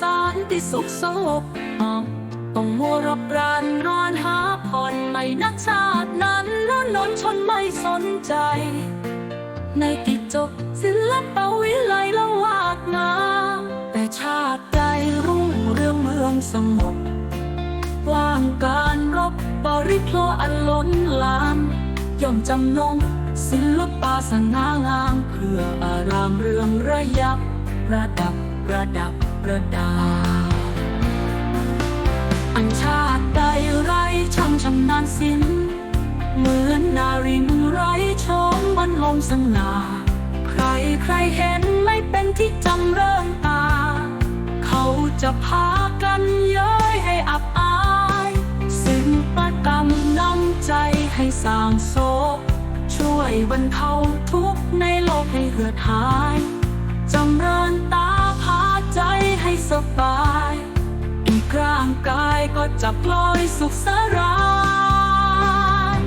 สานที่สุขสงบอ่อมต้องมัวรบรานนอนหาผ่อนไม่นักชาตินั้นแล้วนอนชนไม่สนใจ ในติดจบศิลปวิไลละวาดงามแต่ชาติใดรุ่งเรืองเมืองสงบว่างการรบบริโภคอันล้นลามย่อมจำนงศิลปาสนางามเพื่ออารามเรืองระยับระดับระดับ ประดา อันชาติใดไรช่างชำนาญศิลป์เหมือนนารินไรโฉมบรรลมสง่าใครใครเห็นไม่เป็นที่จำเริญตา เขาจะพากันเย้ยให้อับอายสิ่งประกรรมนำใจให้สร้างโศกช่วยบรรเทาทุกข์ในโลกให้เหือดหาย ให้สบายอีกร่างกายก็จะปล่อยสุขสราย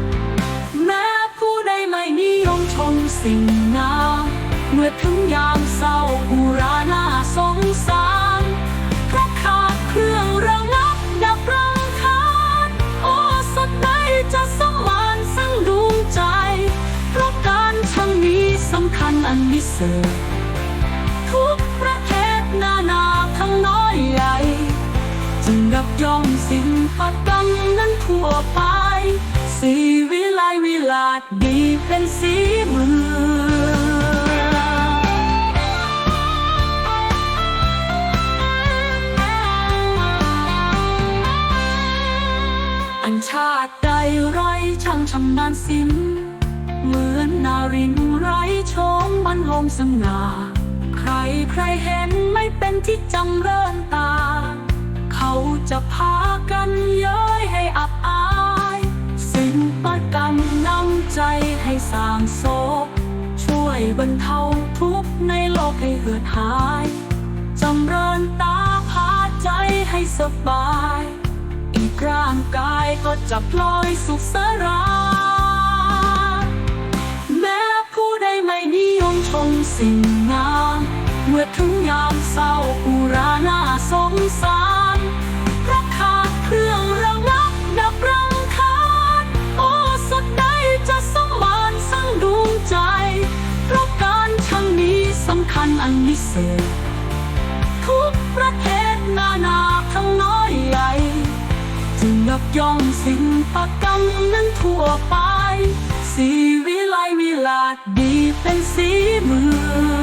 แม้ผู้ใดไม่นิยมชมสิ่งงามเมื่อถึงยามเศร้าอุราหน่าสงสารเพราะขาดเครื่องระงับดับรังคานโอ้สดใดจะสมานสังดวงใจ เพราะการช่างนี้สำคัญอันวิเศษ ยอมศิลปกรรมนั้นทั่วไป สีวิไลวิลาศดีเป็นสีเมืองอันชาติใดไรช่างชำนาญศิลป์เหมือนนารินไรโฉมบรรลมสง่าใครใครเห็นไม่เป็นที่จำเริญตา จะพากันเย้ยให้อับอายสิ่งประกรรมนำใจให้สร้างโศกช่วยบรรเทาทุกข์ในโลกให้เหือดหายจำเริญตาพาใจให้สบาย อีกร่างกายก็จะพลอยสุขสรายแม้ผู้ใดไม่นิยมชมสิ่งงาม เมื่อถึงยามเศร้าอุราน่าสงสาร อันวิเศษ ทุกประเทศนานาทั้งน้อยใหญ่จึงยกย่องสิ่งประกรรมนั้นทั่วไป สีวิไลวิลาดดีเป็นสีเมือง